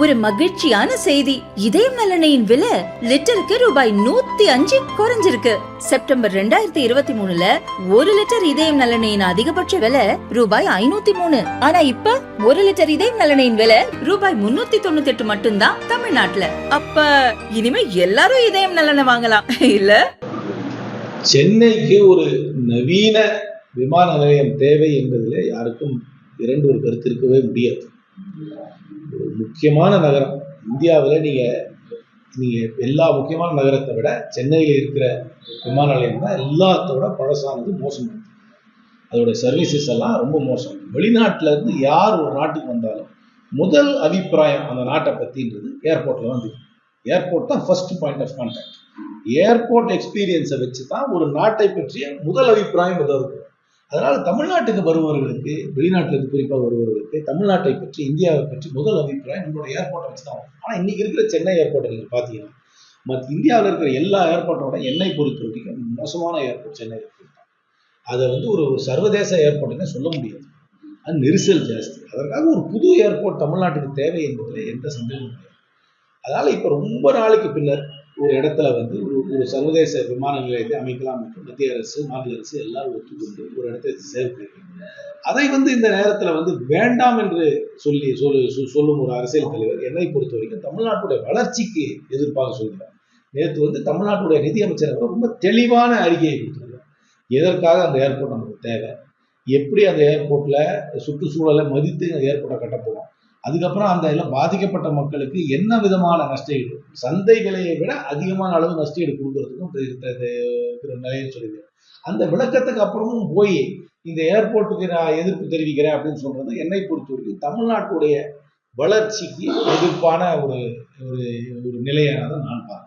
ஒரு மகிழ்ச்சியான செய்தி. இதயம் நலனையின் விலை லிட்டருக்கு ரூபாய் நூத்தி அஞ்சு குறைஞ்சிருக்கு. செப்டம்பர் ரெண்டாயிரத்தி இருபத்தி மூணுல ஒரு லிட்டர் இதயம் நலனையின் அதிகபட்ச விலை ரூபாய் ஐநூத்தி மூணு. ஆனா இப்ப ஒரு லிட்டர் இதயம் நலனையின் விலை ரூபாய் முன்னூத்தி தொண்ணூத்தி எட்டு மட்டும்தான் தமிழ்நாட்டுல. அப்ப இனிமே எல்லாரும் இதயம் நலனை வாங்கலாம். இல்ல? சென்னைக்கு ஒரு நவீன விமான நிலையம் தேவை என்பதில் யாருக்கும் இரண்டு ஒரு கருத்து இருக்கவே முடியாது. முக்கியமான நகரம். இந்தியாவில் நீங்கள் நீங்கள் எல்லா முக்கியமான நகரத்தை விட சென்னையில் இருக்கிற விமான நிலையம் தான் எல்லாத்தோட பழசானது மோசம். அதோட சர்வீசஸ் எல்லாம் ரொம்ப மோசம். வெளிநாட்டுல இருந்து யார் ஒரு நாட்டுக்கு வந்தாலும் முதல் அபிப்பிராயம் அந்த நாட்டை பற்றின்றது ஏர்போர்ட்டில் வந்து ஏர்போர்ட் தான் first point of contact airport எக்ஸ்பீரியன்ஸை வச்சு தான் ஒரு நாட்டை பற்றிய முதல் அபிப்பிராயம் உதவுது அதனால் தமிழ்நாட்டுக்கு வருபவர்களுக்கு வெளிநாட்டிலிருந்து குறிப்பாக வருபவர்களுக்கு தமிழ்நாட்டை பற்றி இந்தியாவை பற்றி முதல் அபிப்பிராயம் நம்மளோட ஏர்போர்ட்டை வச்சு தான் வரும். இன்றைக்கி இருக்கிற சென்னை ஏர்போர்ட்டை நீங்கள் பார்த்தீங்கன்னா மற்ற இந்தியாவில் இருக்கிற எல்லா ஏர்போர்ட்டோட என்னை பொறுத்த வரைக்கும் மோசமான ஏர்போர்ட் சென்னை ஏர்போர்ட் தான். அதை வந்து ஒரு சர்வதேச ஏர்போர்ட்டுன்னு சொல்ல முடியாது. அது நெரிசல் ஜாஸ்தி. அதற்காக ஒரு புது ஏர்போர்ட் தமிழ்நாட்டுக்கு தேவை என்பதில் எந்த சந்தேகமும் கிடையாது. அதனால் இப்போ ரொம்ப நாளைக்கு பின்னர் ஒரு இடத்துல வந்து ஒரு ஒரு சர்வதேச விமான நிலையத்தை அமைக்கலாம் என்று மத்திய அரசு மாநில அரசு எல்லாரும் ஒத்துக்கொண்டு ஒரு இடத்தை சேர்க்கிறாங்க அதை வந்து இந்த நேரத்தில் வந்து வேண்டாம் என்று சொல்லி சொல்லு சொ- சொல்லும் ஒரு அரசியல் தலைவர் என்னை பொறுத்த வரைக்கும் தமிழ்நாட்டுடைய வளர்ச்சிக்கு எதிர்ப்பாக சொல்கிறார். நேற்று வந்து தமிழ்நாட்டுடைய நிதியமைச்சர் அவர் ரொம்ப தெளிவான அறிக்கையை கொடுத்திருக்கார் எதற்காக அந்த ஏர்போர்ட் நமக்கு தேவை? எப்படி அந்த ஏர்போர்ட்டில் சுற்றுச்சூழலை மதித்து அந்த ஏர்போர்ட்டை கட்ட அதுக்கப்புறம் அந்த இதில் பாதிக்கப்பட்ட மக்களுக்கு என்ன விதமான நஷ்டஈடு? சந்தை விலையை விட அதிகமான அளவு நஷ்டஈடு கொடுக்கறதுக்கும் திரு- திரு- சொல்லியிருக்காரு. அந்த விளக்கத்துக்கு அப்புறமும் போய் இந்த ஏர்போர்ட்டுக்கு நான் எதிர்ப்பு தெரிவிக்கிறேன் அப்படின்னு சொல்றது என்னை பொறுத்த வரைக்கும் தமிழ்நாட்டுடைய வளர்ச்சிக்கு எதிர்ப்பான ஒரு ஒரு ஒரு நிலையாக தான் நான் பார்க்கிறேன்.